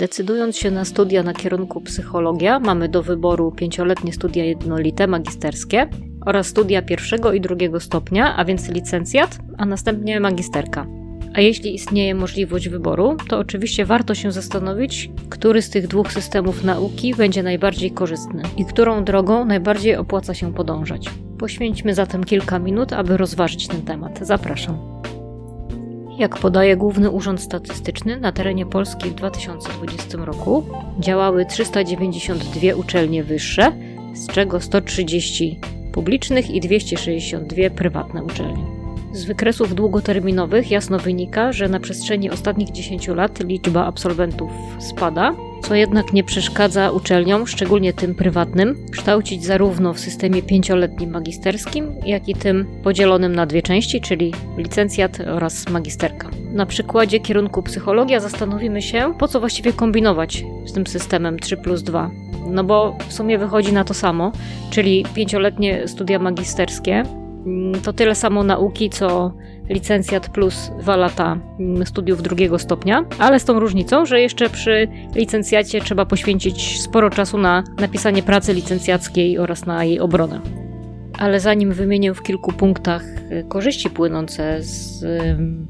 Decydując się na studia na kierunku psychologia, mamy do wyboru pięcioletnie studia jednolite, magisterskie oraz studia pierwszego i drugiego stopnia, a więc licencjat, a następnie magisterka. A jeśli istnieje możliwość wyboru, to oczywiście warto się zastanowić, który z tych dwóch systemów nauki będzie najbardziej korzystny i którą drogą najbardziej opłaca się podążać. Poświęćmy zatem kilka minut, aby rozważyć ten temat. Zapraszam. Jak podaje Główny Urząd Statystyczny, na terenie Polski w 2020 roku działały 392 uczelnie wyższe, z czego 130 publicznych i 262 prywatne uczelnie. Z wykresów długoterminowych jasno wynika, że na przestrzeni ostatnich 10 lat liczba absolwentów spada, co jednak nie przeszkadza uczelniom, szczególnie tym prywatnym, kształcić zarówno w systemie pięcioletnim magisterskim, jak i tym podzielonym na dwie części, czyli licencjat oraz magisterka. Na przykładzie kierunku psychologia zastanowimy się, po co właściwie kombinować z tym systemem 3 plus 2. No bo w sumie wychodzi na to samo, czyli pięcioletnie studia magisterskie to tyle samo nauki, co licencjat plus dwa lata mm, studiów drugiego stopnia, ale z tą różnicą, że jeszcze przy licencjacie trzeba poświęcić sporo czasu na napisanie pracy licencjackiej oraz na jej obronę. Ale zanim wymienię w kilku punktach y, korzyści płynące z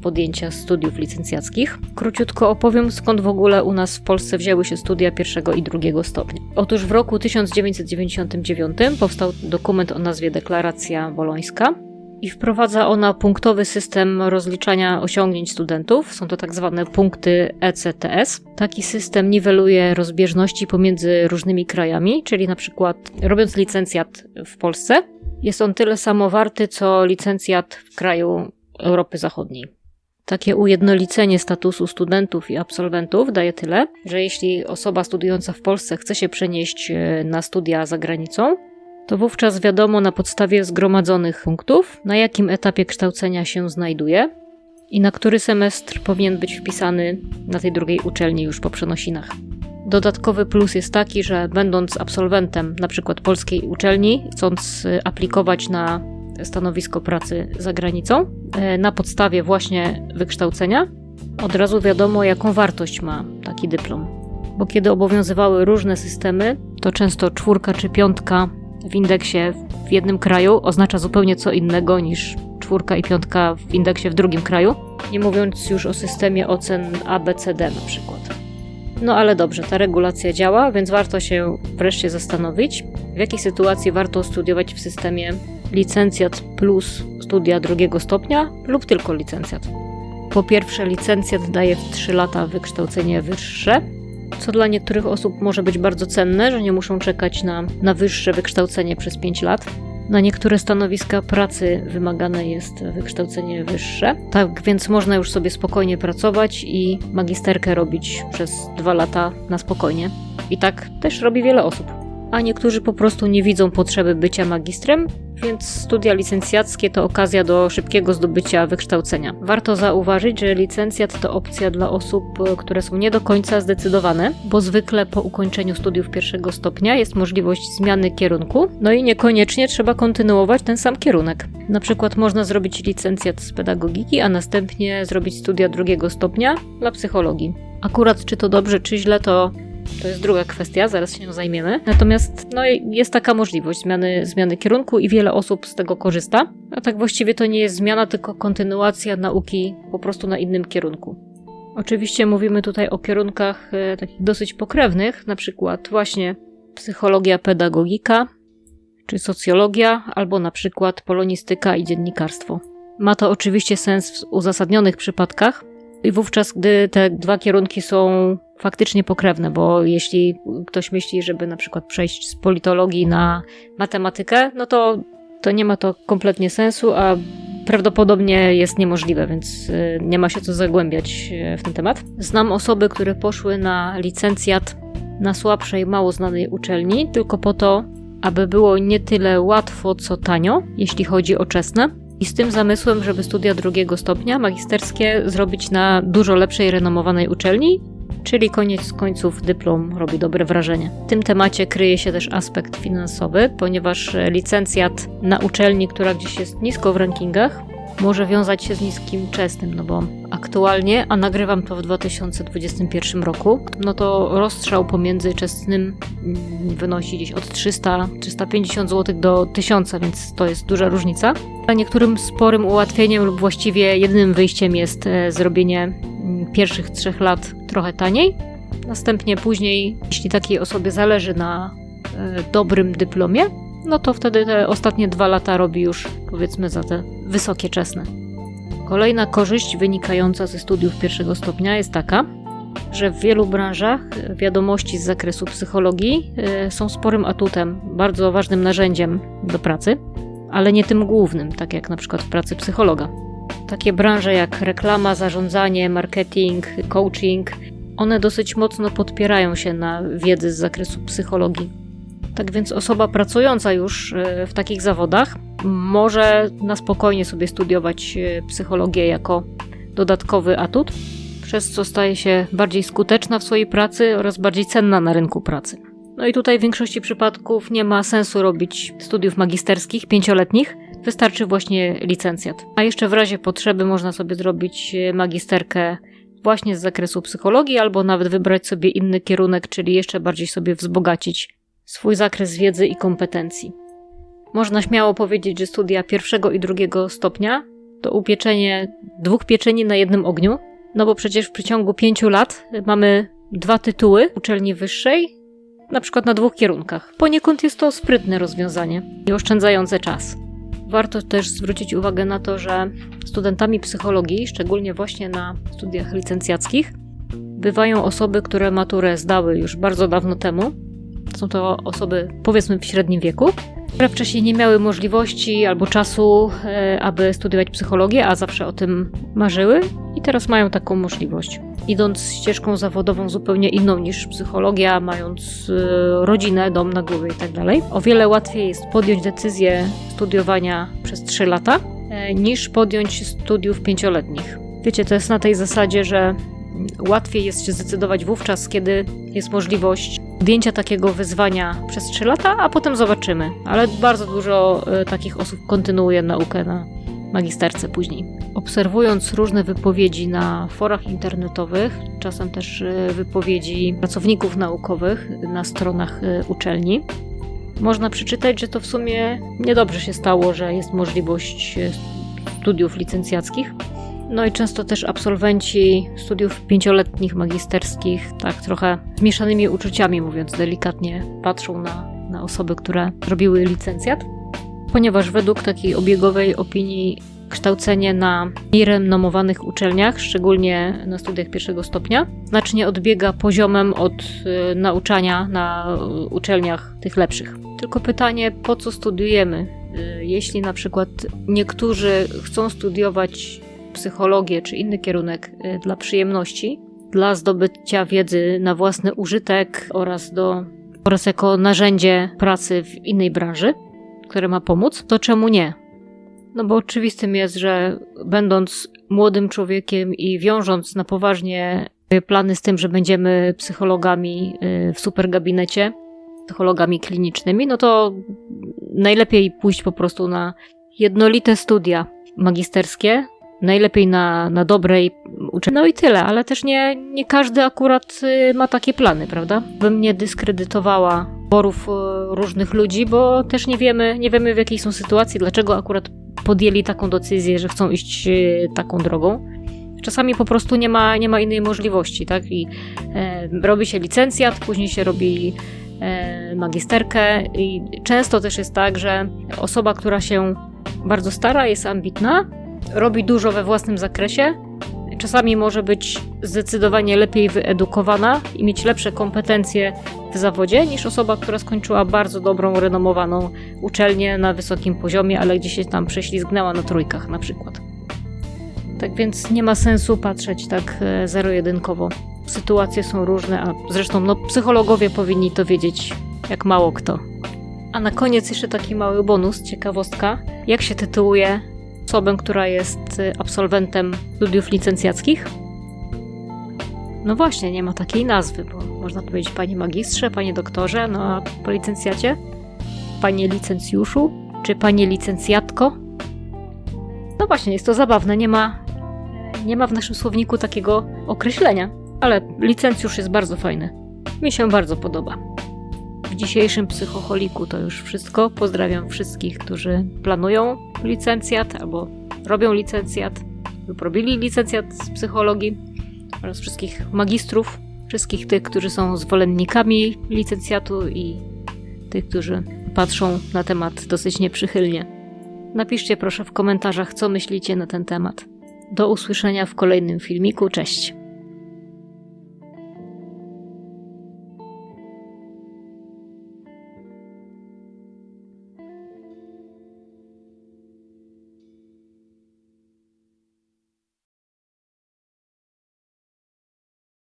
podjęcia studiów licencjackich, króciutko opowiem skąd w ogóle u nas w Polsce wzięły się studia pierwszego i drugiego stopnia. Otóż w roku 1999 powstał dokument o nazwie Deklaracja Bolońska, i wprowadza ona punktowy system rozliczania osiągnięć studentów. Są to tak zwane punkty ECTS. Taki system niweluje rozbieżności pomiędzy różnymi krajami, czyli na przykład robiąc licencjat w Polsce, jest on tyle samo warty, co licencjat w kraju Europy Zachodniej. Takie ujednolicenie statusu studentów i absolwentów daje tyle, że jeśli osoba studiująca w Polsce chce się przenieść e, na studia za granicą, to wówczas wiadomo na podstawie zgromadzonych punktów, na jakim etapie kształcenia się znajduje i na który semestr powinien być wpisany na tej drugiej uczelni już po przenosinach. Dodatkowy plus jest taki, że będąc absolwentem np. polskiej uczelni, chcąc y, aplikować na stanowisko pracy za granicą, y, na podstawie właśnie wykształcenia, od razu wiadomo, jaką wartość ma taki dyplom. Bo kiedy obowiązywały różne systemy, to często czwórka czy piątka w indeksie w jednym kraju oznacza zupełnie co innego niż czwórka i piątka w indeksie w drugim kraju. Nie mówiąc już o systemie ocen ABCD na przykład. No ale dobrze, ta regulacja działa, więc warto się wreszcie zastanowić, w jakiej sytuacji warto studiować w systemie licencjat plus studia drugiego stopnia lub tylko licencjat. Po pierwsze, licencjat daje w 3 lata wykształcenie wyższe, co dla niektórych osób może być bardzo cenne, że nie muszą czekać na, na wyższe wykształcenie przez 5 lat. Na niektóre stanowiska pracy wymagane jest wykształcenie wyższe, tak więc można już sobie spokojnie pracować i magisterkę robić przez dwa lata na spokojnie. I tak też robi wiele osób. A niektórzy po prostu nie widzą potrzeby bycia magistrem, więc studia licencjackie to okazja do szybkiego zdobycia wykształcenia. Warto zauważyć, że licencjat to opcja dla osób, które są nie do końca zdecydowane, bo zwykle po ukończeniu studiów pierwszego stopnia jest możliwość zmiany kierunku, no i niekoniecznie trzeba kontynuować ten sam kierunek. Na przykład można zrobić licencjat z pedagogiki, a następnie zrobić studia drugiego stopnia dla psychologii. Akurat czy to dobrze, czy źle, to to jest druga kwestia, zaraz się nią zajmiemy. Natomiast no, jest taka możliwość zmiany, zmiany kierunku i wiele osób z tego korzysta. A tak właściwie to nie jest zmiana, tylko kontynuacja nauki po prostu na innym kierunku. Oczywiście mówimy tutaj o kierunkach e, takich dosyć pokrewnych, na przykład właśnie psychologia, pedagogika, czy socjologia, albo na przykład polonistyka i dziennikarstwo. Ma to oczywiście sens w uzasadnionych przypadkach, i wówczas, gdy te dwa kierunki są faktycznie pokrewne, bo jeśli ktoś myśli, żeby na przykład przejść z politologii na matematykę, no to, to nie ma to kompletnie sensu, a prawdopodobnie jest niemożliwe, więc y, nie ma się co zagłębiać y, w ten temat. Znam osoby, które poszły na licencjat na słabszej, mało znanej uczelni, tylko po to, aby było nie tyle łatwo, co tanio, jeśli chodzi o czesne, i z tym zamysłem, żeby studia drugiego stopnia magisterskie zrobić na dużo lepszej, renomowanej uczelni, czyli koniec końców dyplom robi dobre wrażenie. W tym temacie kryje się też aspekt finansowy, ponieważ licencjat na uczelni, która gdzieś jest nisko w rankingach, może wiązać się z niskim czesnym, no bo aktualnie, a nagrywam to w 2021 roku, no to rozstrzał pomiędzy czesnym mm, wynosi gdzieś od 300-350 zł do 1000, więc to jest duża różnica. A niektórym sporym ułatwieniem lub właściwie jedynym wyjściem jest e, zrobienie pierwszych trzech lat trochę taniej. Następnie później, jeśli takiej osobie zależy na e, dobrym dyplomie, no to wtedy te ostatnie dwa lata robi już powiedzmy za te wysokie czesne. Kolejna korzyść wynikająca ze studiów pierwszego stopnia jest taka, że w wielu branżach wiadomości z zakresu psychologii y, są sporym atutem, bardzo ważnym narzędziem do pracy, ale nie tym głównym, tak jak na przykład w pracy psychologa. Takie branże jak reklama, zarządzanie, marketing, coaching, one dosyć mocno podpierają się na wiedzy z zakresu psychologii. Tak więc osoba pracująca już y, w takich zawodach może na spokojnie sobie studiować y, psychologię jako dodatkowy atut, przez co staje się bardziej skuteczna w swojej pracy oraz bardziej cenna na rynku pracy. No i tutaj w większości przypadków nie ma sensu robić studiów magisterskich pięcioletnich, wystarczy właśnie licencjat. A jeszcze w razie potrzeby można sobie zrobić y, magisterkę właśnie z zakresu psychologii, albo nawet wybrać sobie inny kierunek, czyli jeszcze bardziej sobie wzbogacić swój zakres wiedzy i kompetencji. Można śmiało powiedzieć, że studia pierwszego i drugiego stopnia to upieczenie dwóch pieczeni na jednym ogniu, no bo przecież w przeciągu pięciu lat mamy dwa tytuły uczelni wyższej, na przykład na dwóch kierunkach. Poniekąd jest to sprytne rozwiązanie i oszczędzające czas. Warto też zwrócić uwagę na to, że studentami psychologii, szczególnie właśnie na studiach licencjackich, bywają osoby, które maturę zdały już bardzo dawno temu. Są to osoby powiedzmy w średnim wieku, które wcześniej nie miały możliwości albo czasu, e, aby studiować psychologię, a zawsze o tym marzyły i teraz mają taką możliwość. Idąc ścieżką zawodową zupełnie inną niż psychologia, mając e, rodzinę, dom na głowie itd., tak o wiele łatwiej jest podjąć decyzję studiowania przez 3 lata e, niż podjąć studiów pięcioletnich. Wiecie, to jest na tej zasadzie, że łatwiej jest się zdecydować wówczas, kiedy jest możliwość podjęcia takiego wyzwania przez 3 lata, a potem zobaczymy. Ale bardzo dużo y, takich osób kontynuuje naukę na magisterce później. Obserwując różne wypowiedzi na forach internetowych, czasem też y, wypowiedzi pracowników naukowych na stronach y, uczelni, można przeczytać, że to w sumie niedobrze się stało, że jest możliwość studiów licencjackich no i często też absolwenci studiów pięcioletnich, magisterskich, tak trochę zmieszanymi uczuciami, mówiąc delikatnie, patrzą na, na osoby, które robiły licencjat, ponieważ według takiej obiegowej opinii kształcenie na mniej renomowanych uczelniach, szczególnie na studiach pierwszego stopnia, znacznie odbiega poziomem od y, nauczania na uczelniach tych lepszych. Tylko pytanie, po co studiujemy? Y, jeśli na przykład niektórzy chcą studiować psychologię czy inny kierunek y, dla przyjemności, dla zdobycia wiedzy na własny użytek oraz, do, oraz jako narzędzie pracy w innej branży, które ma pomóc, to czemu nie? No bo oczywistym jest, że będąc młodym człowiekiem i wiążąc na poważnie plany z tym, że będziemy psychologami y, w super gabinecie, psychologami klinicznymi, no to najlepiej pójść po prostu na jednolite studia magisterskie, najlepiej na, na dobrej uczelni. No i tyle, ale też nie, nie każdy akurat y, ma takie plany, prawda? Bym nie dyskredytowała borów y, różnych ludzi, bo też nie wiemy, nie wiemy w jakiej są sytuacji, dlaczego akurat podjęli taką decyzję, że chcą iść y, taką drogą. Czasami po prostu nie ma, nie ma innej możliwości, tak? I e, robi się licencjat, później się robi e, magisterkę i często też jest tak, że osoba, która się bardzo stara, jest ambitna, robi dużo we własnym zakresie. Czasami może być zdecydowanie lepiej wyedukowana i mieć lepsze kompetencje w zawodzie niż osoba, która skończyła bardzo dobrą, renomowaną uczelnię na wysokim poziomie, ale gdzieś się tam prześlizgnęła na trójkach na przykład. Tak więc nie ma sensu patrzeć tak e, zero-jedynkowo. Sytuacje są różne, a zresztą no, psychologowie powinni to wiedzieć jak mało kto. A na koniec jeszcze taki mały bonus, ciekawostka. Jak się tytułuje osobę, która jest y, absolwentem studiów licencjackich? No właśnie, nie ma takiej nazwy, bo można powiedzieć panie magistrze, panie doktorze, no a po licencjacie? Panie licencjuszu? Czy panie licencjatko? No właśnie, jest to zabawne, nie ma, nie ma w naszym słowniku takiego określenia, ale licencjusz jest bardzo fajny. Mi się bardzo podoba. W dzisiejszym psychoholiku to już wszystko. Pozdrawiam wszystkich, którzy planują licencjat albo robią licencjat lub robili licencjat z psychologii oraz wszystkich magistrów, wszystkich tych, którzy są zwolennikami licencjatu i tych, którzy patrzą na temat dosyć nieprzychylnie. Napiszcie proszę w komentarzach, co myślicie na ten temat. Do usłyszenia w kolejnym filmiku. Cześć!